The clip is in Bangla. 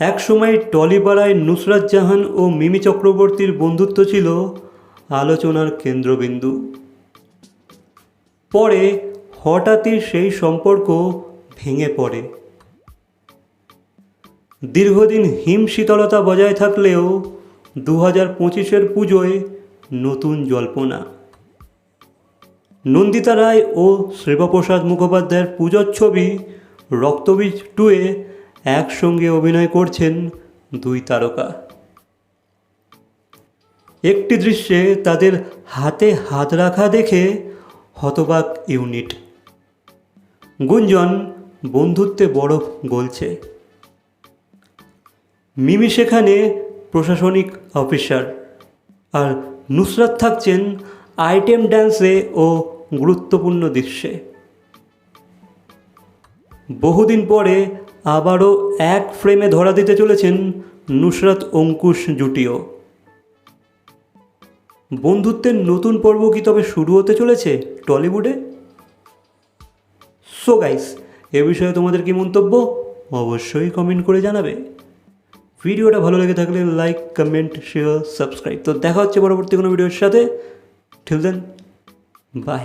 একসময় টলিপাড়ায় নুসরাত জাহান ও মিমি চক্রবর্তীর বন্ধুত্ব ছিল আলোচনার কেন্দ্রবিন্দু। পরে হঠাৎই সেই সম্পর্ক ভেঙে পড়ে। দীর্ঘদিন হিম শীতলতা বজায় থাকলেও দু হাজার পঁচিশের পুজোয় নতুন জল্পনা। নন্দিতা রায় ও শিবপ্রসাদ মুখোপাধ্যায়ের পুজোর ছবি রক্তবীজ টুয়ে একসঙ্গে অভিনয় করছেন দুই তারকা। একটি দৃশ্যে তাদের হাতে হাত রাখা দেখে হতবাক ইউনিট। গুঞ্জন বন্ধুত্বে বরফ গলছে। মিমি সেখানে প্রশাসনিক অফিসার আর নুসরাত থাকছেন আইটেম ড্যান্সে ও গুরুত্বপূর্ণ দৃশ্যে। বহুদিন পরে আবারও এক ফ্রেমে ধরা দিতে চলেছেন নুসরাত অঙ্কুশ জুটিও। বন্ধুত্বের নতুন পর্ব কি তবে শুরু হতে চলেছে টলিউডে? সো গাইস এ বিষয়ে তোমাদের কি মন্তব্য অবশ্যই কমেন্ট করে জানাবে। ভিডিওটা ভালো লেগে থাকলে লাইক কমেন্ট শেয়ার সাবস্ক্রাইব তো দেখা হচ্ছে পরবর্তী কোনো ভিডিওর সাথে। ঠিক দেন বাই